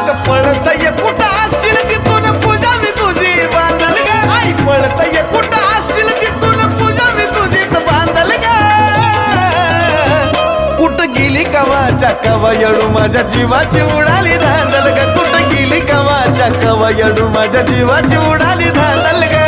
अग पळत ये कुठं असशील तिथून पूजा मी तुझी बांधल ग. आई पळत ये कुठं असशील तिथून पूजा मी तुझीच बांधल ग. कुठं गेली कवाच्या कवयडू माझ्या जीवाची उडाली धांदल ग. कुठं गेली कवाच्या कवयडू माझ्या जीवाची उडाली धांदल ग.